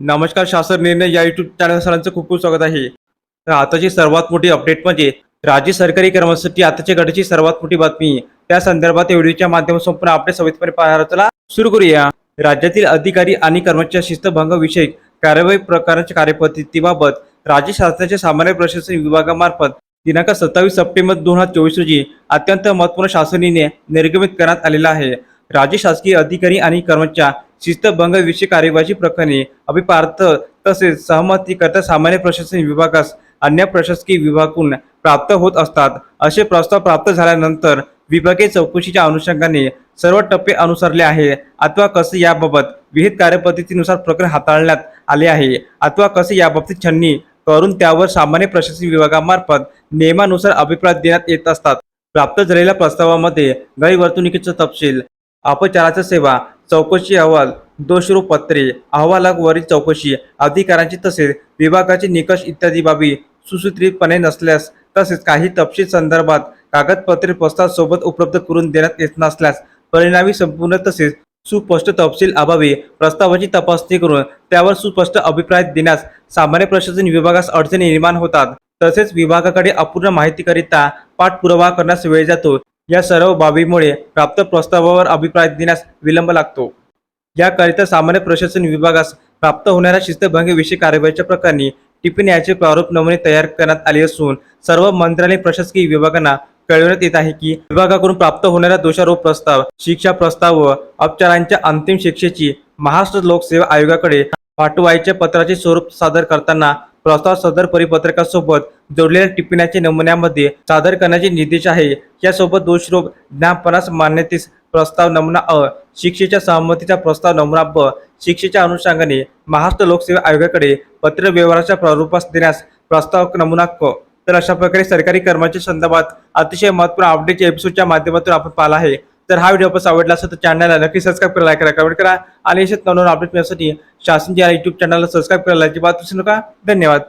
नमस्कार शासन निर्णय या युट्यूब चॅनल सरांचं खूप खूप स्वागत आहे. तर आताची सर्वात मोठी अपडेट म्हणजे राज्य सरकारी कर्मचारी आताच्या गटाची सर्वात मोठी बातमी. त्या संदर्भात या व्हिडिओच्या माध्यमातून संपूर्ण आपल्या सविस्तरपणे पाहायला सुरू करूया. राज्यातील अधिकारी आणि कर्मचारी शिस्तभंग विषयक कार्यवाही प्रकारांच्या कार्यपद्धतीबाबत राज्य शासनाच्या सामान्य प्रशासन विभागामार्फत दिनांक सत्तावीस सप्टेंबर दोन हजार चोवीस रोजी अत्यंत महत्त्वपूर्ण शासनीने निर्गमित करण्यात आलेला आहे. राज्य शासकीय अधिकारी आणि कर्मचारी शिस्तभंग विषय कार्यवाही प्रकरणी अभिपार्थ तसेच सहमती करता सामान्य प्रशासन विभागास अन्य प्रशासकीय विभागून प्राप्त होत असतात. असे प्रस्ताव प्राप्त झाल्यानंतर विभागीय चौकशीच्या अनुषंगाने सर्व टप्पे अनुसरले आहे. अथवा कसे याबाबत विहित कार्यपद्धतीनुसार प्रकरण हाताळण्यात आले आहे. अथवा कसे याबाबतीत छन्नी करून त्यावर सामान्य प्रशासन विभागामार्फत नियमानुसार अभिप्राय देण्यात येत असतात. प्राप्त झालेल्या प्रस्तावामध्ये गैरवर्तणुकीचा तपशील अपचाराच्या सेवा चौकशी अहवाल दोषरूप पत्रे अहवालावरील चौकशी अधिकारांची तसेच विभागाचे निकष इत्यादी बाबी सुसूत्रितपणे नसल्यास तसेच काही तपशील संदर्भात कागदपत्रे प्रस्ताव सोबत उपलब्ध करून देण्यात येत नसल्यास परिणामी संपूर्ण तसेच सुस्पष्ट तपशील अभावी प्रस्तावाची तपासणी करून त्यावर सुस्पष्ट अभिप्राय देण्यास सामान्य प्रशासन विभागास अडचणी निर्माण होतात. तसेच विभागाकडे अपूर्ण माहितीकरिता पाठपुरावा करण्यास वेळ जातो. या सर्व बाबीमुळे प्राप्त प्रस्तावावर अभिप्राय देण्यास विलंब लागतो. याकरिता सामान्य प्रशासन विभागास प्राप्त होणाऱ्या शिस्तभंगीविषयी कारवाईच्या प्रकरणी टिप्पण्याचे प्रारूप नमुने तयार करण्यात आले असून सर्व मंत्रालय प्रशासकीय विभागांना कळविण्यात येत आहे की विभागाकडून प्राप्त होणाऱ्या दोषारोप प्रस्ताव शिक्षा प्रस्ताव व उपचारांच्या अंतिम शिक्षेची महाराष्ट्र लोकसेवा आयोगाकडे पाठवायच्या पत्राचे स्वरूप सादर करताना प्रस्ताव सदर परिपत्रकासोबत जोडलेल्या टिप्पण्याचे नमुन्यामध्ये सादर करण्याचे निर्देश आहे. यासोबत दोषरूप ज्ञानपणास मान्यतेस प्रस्ताव नमुना अ शिक्षेच्या सहमतीचा प्रस्ताव नमुना ब शिक्षेच्या अनुषंगाने महाराष्ट्र लोकसेवा आयोगाकडे पत्र व्यवहाराच्या प्रारूपास देण्यास प्रस्ताव नमुना क. तर अशा प्रकारे सरकारी कर्मचारी संदर्भात अतिशय महत्त्वपूर्ण अपडेटच्या एपिसोडच्या माध्यमातून आपण पाहिला आहे. तर हा व्हिडिओ आपण आवडला असेल तर चॅनलला नक्की सबस्क्राईब करा लाईक करा कमेंट करा. आणि अशाच नवनवीन अपडेट मिळण्यासाठी शासन या युट्यूब चॅनलला सबस्क्राईब करायला अजिबात विसरू नका. धन्यवाद.